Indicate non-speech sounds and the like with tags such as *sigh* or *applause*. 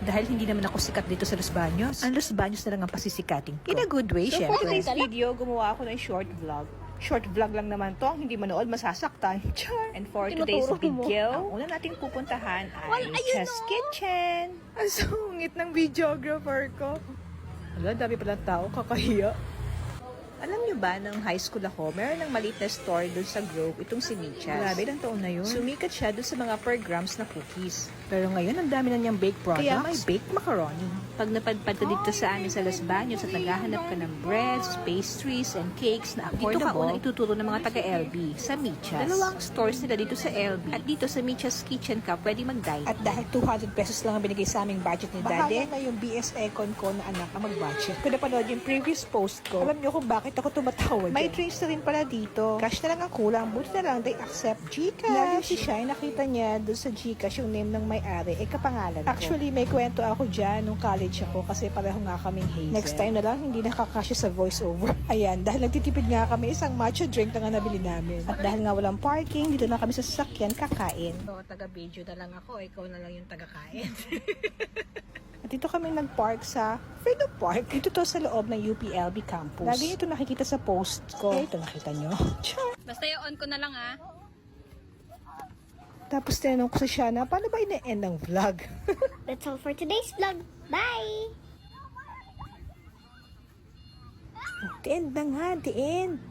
Dahil hindi naman ako sikat dito sa Los Baños. Ang Los Baños na lang ang pasisikatin ko. In a good way, So syempre. for today's video, gumawa ako ng short vlog. Short vlog lang naman to. Ang hindi manood, masasaktan. *laughs* Char. And for today's video, ang una nating pupuntahan ay ayun Chess Kitchen. Ang sungit ng videographer ko. Wala, dami pala tao. Kakahiya. Alam niyo ba, nung high school ako, meron ng maliit na store doon sa Grove, itong si Michas. Grabe, ilang taon na yun. Sumikat siya doon sa mga per grams na cookies. Pero ngayon, ang dami na niyang baked products. Kaya may baked macaroni. Pag napadpad ka dito sa amin sa Los Baños at naghahanap ka ng breads, pastries, and cakes na affordable, dito ka una ituturo ng mga taga-LB sa Michas. Dalawang stores nila dito sa LB. At dito sa Michas Kitchen ka, pwede mag-dine. At dahil 200 pesos lang ang binigay sa aming budget ni Daddy, Bahala na yung BS Econ ko na anak ang mag-budget. Kung napanood yung previous post ko, alam niyo kung bakit ako tumatawag. May drinks na rin pala dito. Cash na lang ang kulang. Buti na lang they accept Gcash. Lagi si Shai, nakita niya doon sa Gcash yung name ng may-ari, eh kapangalan ko. Actually, may kwento ako dyan nung college ako kasi pareho nga kaming Hazel. Next time na lang, hindi nakakasya sa voiceover. *laughs* Ayan, dahil nagtitipid nga kami, isang matcha drink na nga nabili namin. At dahil nga walang parking, dito na kami sa sasakyan kakain. So, taga-video na lang ako. Ikaw na lang yung taga-kain. *laughs* At dito kami nag-park sa Freedom Park. Dito to sa loob ng UPLB campus. Lagi ito nakikita sa post ko. Eh, ito nakita nyo. *laughs* Basta i-on ko na lang ah. Tapos tinanong ko sa Shana, paano ba ina-end ng vlog? *laughs* That's all for today's vlog. Bye! the end na nga, the end.